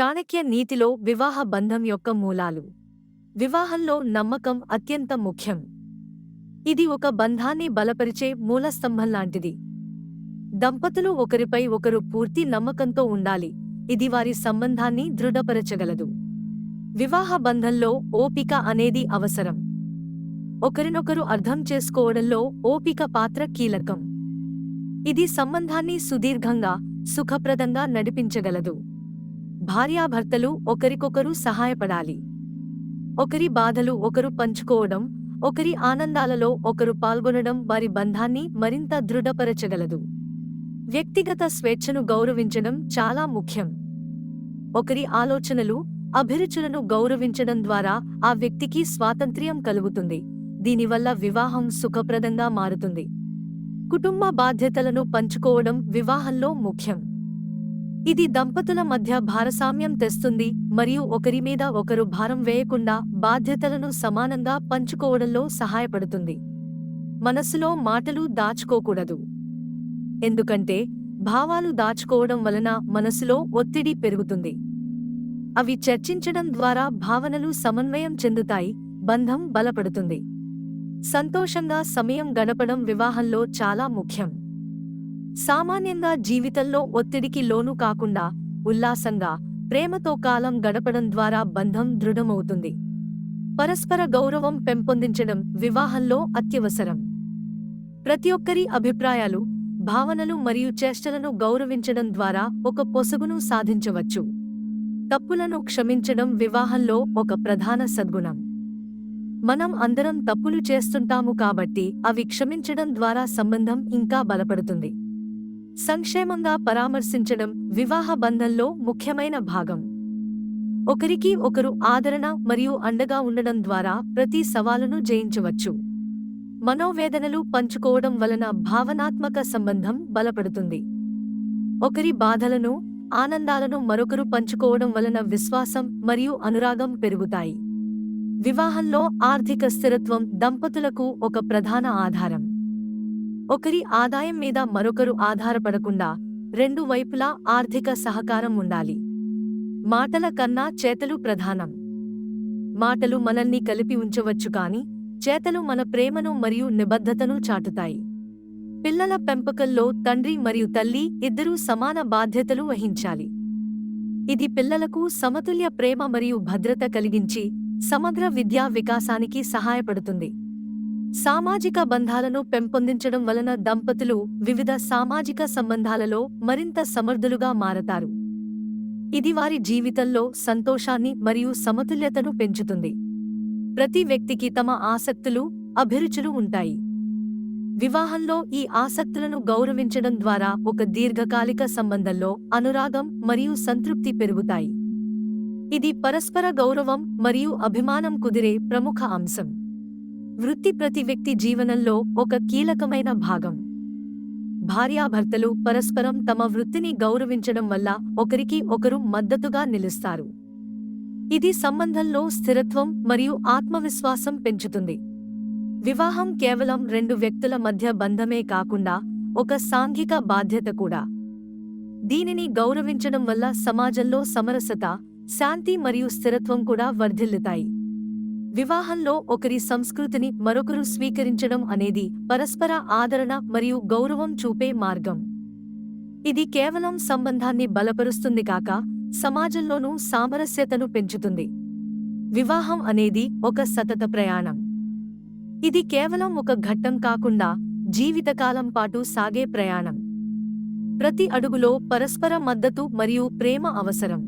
చాణక్య నీతిలో వివాహ బంధం యొక్క మూలాలు. వివాహంలో నమ్మకం అత్యంత ముఖ్యం. ఇది ఒక బంధాన్ని బలపరిచే మూలస్తంభం లాంటిది. దంపతులు ఒకరిపై ఒకరు పూర్తి నమ్మకంతో ఉండాలి. ఇది వారి సంబంధాన్ని దృఢపరచగలదు. వివాహ బంధంలో ఓపిక అనేది అవసరం. ఒకరినొకరు అర్థం చేసుకోవడంలో ఓపిక పాత్ర కీలకం. ఇది సంబంధాన్ని సుదీర్ఘంగా సుఖప్రదంగా నడిపించగలదు. భార్యాభర్తలు ఒకరికొకరు సహాయపడాలి. ఒకరి బాధలు ఒకరు పంచుకోవడం ఒకరి ఆనందాలలో ఒకరు పాల్గొనడం వారి బంధాన్ని మరింత దృఢపరచగలదు. వ్యక్తిగత స్వేచ్ఛను గౌరవించడం చాలా ముఖ్యం. ఒకరి ఆలోచనలు అభిరుచులను గౌరవించడం ద్వారా ఆ వ్యక్తికి స్వాతంత్ర్యం కలుగుతుంది. దీనివల్ల వివాహం సుఖప్రదంగా మారుతుంది. కుటుంబ బాధ్యతలను పంచుకోవడం వివాహంలో ముఖ్యం. ఇది దంపతుల మధ్య భారసామ్యం తెస్తుంది మరియు ఒకరి మీద ఒకరు భారం వేయకుండా బాధ్యతలను సమానంగా పంచుకోవడంలో సహాయపడుతుంది. మనసులో మాటలు దాచుకోకూడదు. ఎందుకంటే భావాలు దాచుకోవడం వలన మనసులో ఒత్తిడి పెరుగుతుంది. అవి చర్చించడం ద్వారా భావనలు సమన్వయం చెందుతాయి బంధం బలపడుతుంది. సంతోషంగా సమయం గడపడం వివాహంలో చాలా ముఖ్యం. సామాన్యంగా జీవితంలో ఒత్తిడికి లోను కాకుండా ఉల్లాసంగా ప్రేమతో కాలం గడపడం ద్వారా బంధం దృఢమవుతుంది. పరస్పర గౌరవం పెంపొందించడం వివాహంలో అత్యవసరం. ప్రతి ఒక్కరి అభిప్రాయాలు భావనలు మరియు చేష్టలను గౌరవించడం ద్వారా ఒక పొసగును సాధించవచ్చు. తప్పులను క్షమించడం వివాహంలో ఒక ప్రధాన సద్గుణం. మనం అందరం తప్పులు చేస్తుంటాము కాబట్టి అవి క్షమించడం ద్వారా సంబంధం ఇంకా బలపడుతుంది. సంక్షేమంగా పరామర్శించడం వివాహ బంధంలో ముఖ్యమైన భాగం. ఒకరికి ఒకరు ఆదరణ మరియు అండగా ఉండడం ద్వారా ప్రతి సవాలును జయించవచ్చు. మనోవేదనలు పంచుకోవడం వలన భావనాత్మక సంబంధం బలపడుతుంది. ఒకరి బాధలను ఆనందాలను మరొకరు పంచుకోవడం వలన విశ్వాసం మరియు అనురాగం పెరుగుతాయి. వివాహంలో ఆర్థిక స్థిరత్వం దంపతులకు ఒక ప్రధాన ఆధారం. ఒకరి ఆదాయం మీద మరొకరు ఆధారపడకుండా రెండు వైపులా ఆర్థిక సహకారం ఉండాలి. మాటల కన్నా చేతలు ప్రధానం. మాటలు మనల్ని కలిపి ఉంచవచ్చు కాని చేతలు మన ప్రేమను మరియు నిబద్ధతను చాటుతాయి. పిల్లల పెంపకంలో తండ్రి మరియు తల్లి ఇద్దరూ సమాన బాధ్యతలు వహించాలి. ఇది పిల్లలకు సమతుల్య ప్రేమ మరియు భద్రత కలిగించి సమగ్ర విద్యా వికాసానికి సహాయపడుతుంది. సామాజిక బంధాలను పెంపొందించడం వలన దంపతులు వివిధ సామాజిక సంబంధాలలో మరింత సమర్థులుగా మారతారు. ఇది వారి జీవితంలో సంతోషాన్ని మరియు సమతుల్యతను పెంచుతుంది. ప్రతి వ్యక్తికి తమ ఆసక్తులు అభిరుచులు ఉంటాయి. వివాహంలో ఈ ఆసక్తులను గౌరవించడం ద్వారా ఒక దీర్ఘకాలిక సంబంధంలో అనురాగం మరియు సంతృప్తి పెరుగుతాయి. ఇది పరస్పర గౌరవం మరియు అభిమానం కుదిరే ప్రముఖ అంశం. వృత్తి ప్రతి వ్యక్తి జీవనంలో ఒక కీలకమైన భాగం. భార్యాభర్తలు పరస్పరం తమ వృత్తిని గౌరవించడం వల్ల ఒకరికి ఒకరు మద్దతుగా నిలుస్తారు. ఇది సంబంధంలో స్థిరత్వం మరియు ఆత్మవిశ్వాసం పెంచుతుంది. వివాహం కేవలం రెండు వ్యక్తుల మధ్య బంధమే కాకుండా ఒక సాంఘిక బాధ్యత కూడా. దీనిని గౌరవించడం వల్ల సమాజంలో సమరసత శాంతి మరియు స్థిరత్వం కూడా వర్ధిల్లుతాయి. వివాహంలో ఒకరి సంస్కృతిని మరొకరు స్వీకరించడం అనేది పరస్పర ఆదరణ మరియు గౌరవం చూపే మార్గం. ఇది కేవలం సంబంధాన్ని బలపరుస్తుంది కాక సమాజంలోనూ సామరస్యతను పెంచుతుంది. వివాహం అనేది ఒక సతత ప్రయాణం. ఇది కేవలం ఒక ఘట్టం కాకుండా జీవితకాలం పాటు సాగే ప్రయాణం. ప్రతి అడుగులో పరస్పర మద్దతు మరియు ప్రేమ అవసరం.